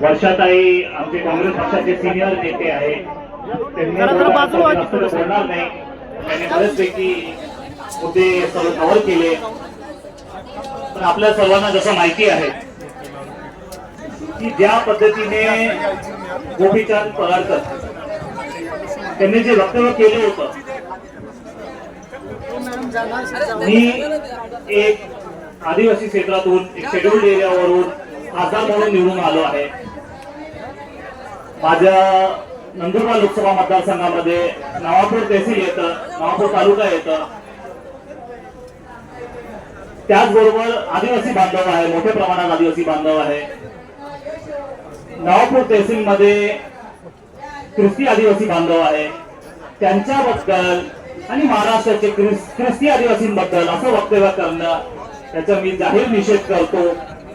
वर्षाताई आमचे काँग्रेस पक्षाचे सिनियर नेते आहे त्यांनी जरा- जरा बाजूला व्हा की जास्त थोडंसं. बोलणार नाही. त्यांनी बरेचपैकी मुद्दे सर्व कव्हर केले. पण आपल्या सर्वांना जसं माहिती आहे की ज्या पद्धतीने गोपीचंद पगारकर त्यांनी जे वक्तव्य केलं होतं मी एक आदिवासी क्षेत्रातून एक शेड्यूल्ड एरियावरून खासदार म्हणून निवडून आलो आहे. माझ्या नंदुरबार लोकसभा मतदारसंघामध्ये नवापूर तहसील येतं नवापूर तालुका येतं. त्याचबरोबर आदिवासी बांधव आहे मोठ्या प्रमाणात आदिवासी बांधव आहे. नवापूर तहसीलमध्ये ख्रिस्ती आदिवासी बांधव आहे. त्यांच्याबद्दल आणि महाराष्ट्राचे ख्रिस्ती आदिवासींबद्दल असं वक्तव्य करणं त्याचा मी जाहीर निषेध करतो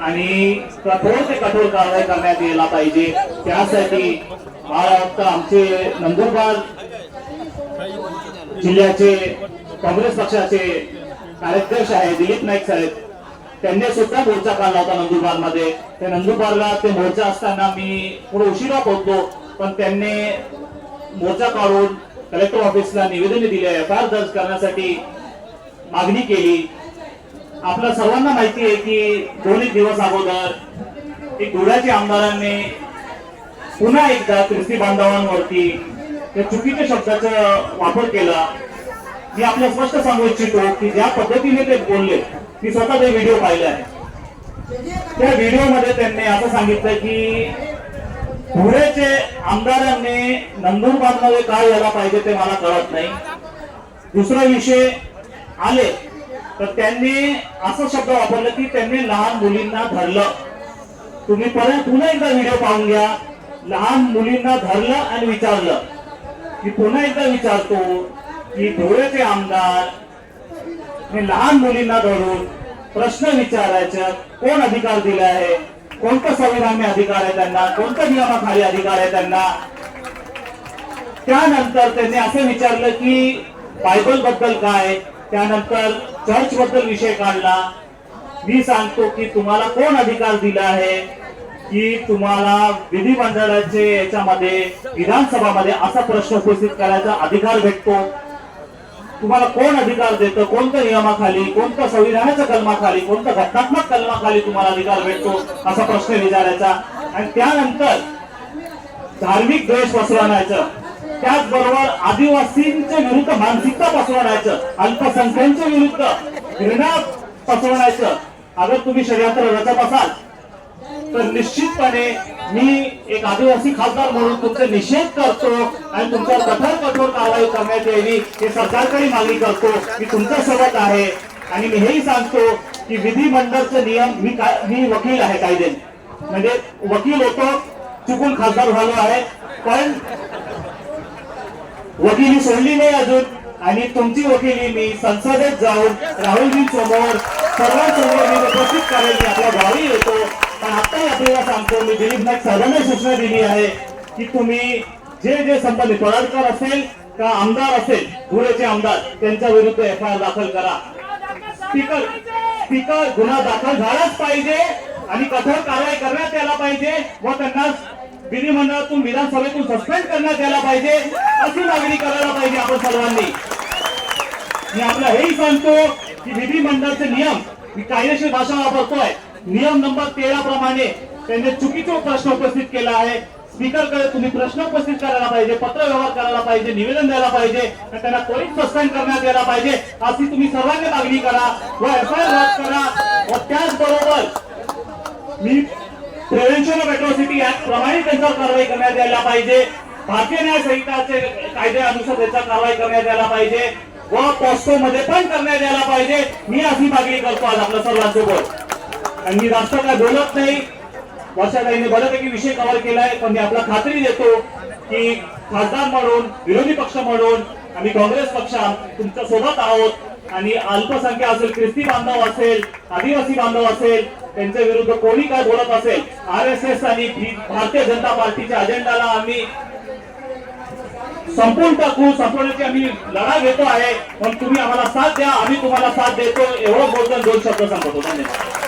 आणि कठोर ते कठोर कारवाई करण्यात यायला पाहिजे. त्यासाठी मला वाटतं आमचे नंदुरबार जिल्ह्याचे काँग्रेस पक्षाचे कार्याध्यक्ष आहे दिलीप नाईक साहेब त्यांनी सुद्धा मोर्चा काढला होता नंदुरबारमध्ये त्या नंदुरबारला ते मोर्चा असताना मी थोडं उशिरा पोहोचतो पण त्यांनी मोर्चा काढून कलेक्टर ऑफिसला निवेदन दिले एफ आय आर दर्ज करण्यासाठी मागणी केली. आपल्या सर्वांना माहिती आहे की दोन एक दिवस अगोदर एक धुळ्याच्या आमदारांनी पुन्हा एकदा ख्रिस्ती बांधवांवरती त्या चुकीच्या शब्दाचा वापर केला. मी आपल्या स्पष्ट सांगू इच्छितो की ज्या पद्धतीने ते बोलले मी स्वतः ते व्हिडिओ पाहिले आहे त्या व्हिडिओ त्यांनी असं सांगितलं की धुळ्याचे आमदारांनी नंदुरबारमध्ये काय यायला पाहिजे ते मला कळत नाही. दुसरा विषय आले. तर त्यांनी असं शब्द वापरलं की त्यांनी लहान मुलींना धरलं. तुम्ही परत पुन्हा एकदा व्हिडिओ पाहून घ्या. लहान मुलींना धरलं आणि विचारलं. की पुन्हा एकदा विचारतो की धुळेचे आमदार हे लहान मुलींना धरून प्रश्न विचारायचा कोण अधिकार दिला आहे? कोणतं संविधान्य अधिकार आहे त्यांना? कोणत्या नियमाखाली अधिकार आहे त्यांना? त्यानंतर त्यांनी असं विचारलं की बायबलबद्दल काय? त्यानंतर चर्च बद्दल विषय काढला. मी सांगतो की तुम्हाला कोण अधिकार दिला आहे? की तुम्हाला विधिमंडळाचे याच्यामध्ये विधानसभामध्ये असा प्रश्न उपस्थित करायचा अधिकार भेटतो? तुम्हाला कोण अधिकार देतं? कोणत्या नियमाखाली कोणत्या संविधानाच्या कलमाखाली कोणत्या घटनात्मक कलमाखाली तुम्हाला अधिकार भेटतो? असा प्रश्न विचारायचा. आणि त्यानंतर धार्मिक द्वेष पसरवण्याचं त्याचबरोबर आदिवासींच्या विरुद्ध मानसिकता पसरवण्याचं अल्पसंख्यांच्या विरुद्ध घृणा पसरवण्याचं अगर तुम्ही षडयंत्र रचत असाल तर निश्चितपणे मी एक आदिवासी खासदार म्हणून तुमचा निषेध करतो आणि तुमच्या कठोर कठोर कारवाई करण्यात यावी हे सरकारकडे मागणी करतो. मी तुमच्यासोबत आहे आणि मी हेही सांगतो की विधिमंडळचे नियम मी काय मी वकील आहे कायदे. म्हणजे वकील होतो चुकून खासदार झालो आहे पण वकिली सोडली नाही अजून. आणि तुमची वकिली मी संसदेत जाऊन राहुलजी समोर सर्वांसमोर मी उपस्थित करेल मी आपल्या गावी येतो. पण आताही आपल्याला सांगतो मी दिलीप नाईक सर्वांना सूचना दिली आहे की तुम्ही जे जे संबंधित पदाधिकार असेल का आमदार असेल धुळेचे आमदार त्यांच्या विरुद्ध एफ आय आर दाखल करा. स्पीकर स्पीकर गुन्हा दाखल झालाच पाहिजे आणि कठोर कारवाई करण्यात यायला पाहिजे. व त्यांना विधिमंडळातून विधानसभेतून सस्पेंड करण्यात यायला पाहिजे अशी मागणी करायला पाहिजे आपण सर्वांनी. मी आपला हेही सांगतो की विधिमंडळाचे नियम मी कायदेशीर भाषा वापरतोय. नियम नंबर तेरा प्रमाणे त्यांनी चुकीचा प्रश्न उपस्थित केला आहे. स्पीकरकडे तुम्ही प्रश्न उपस्थित करायला पाहिजे पत्र व्यवहार करायला पाहिजे निवेदन द्यायला पाहिजे त्यांना त्वरित सस्पेंड करण्यात यायला पाहिजे अशी तुम्ही सर्वांनी मागणी करा. व एफ आय आर करा. व त्याचबरोबर मी प्रिव्हेन्शन ऑफ ऍक्ट प्रमाणे त्यांच्यावर कारवाई करण्यात यायला पाहिजे. भारतीय न्याय संहिताचे कायद्यानुसार त्याचा कारवाई करण्यात यायला पाहिजे. व पॉस्को मध्ये पण करण्यात यायला पाहिजे. मी अशी मागणी करतो आज आपल्या सर्वांसोबत. आणि मी जास्त काय बोलत नाही. वर्षाताईने बऱ्यापैकी विषय कव्हर केलाय. पण मी आपला खात्री देतो की खासदार म्हणून विरोधी पक्ष म्हणून आम्ही काँग्रेस पक्ष तुमच्यासोबत आहोत. आणि अल्पसंख्या असेल ख्रिस्ती बांधव असेल आदिवासी बांधव असेल त्यांच्या विरुद्ध कोणी काय बोलत असेल आर एस एस आणि भारतीय जनता पार्टीच्या अजेंडाला आम्ही संपूर्ण टाकू संपवण्याची आम्ही लढा घेतो आहे पण तुम्ही आम्हाला साथ द्या आम्ही तुम्हाला साथ देतो एवढं बोलतो दोन शब्द सांगतो. धन्यवाद.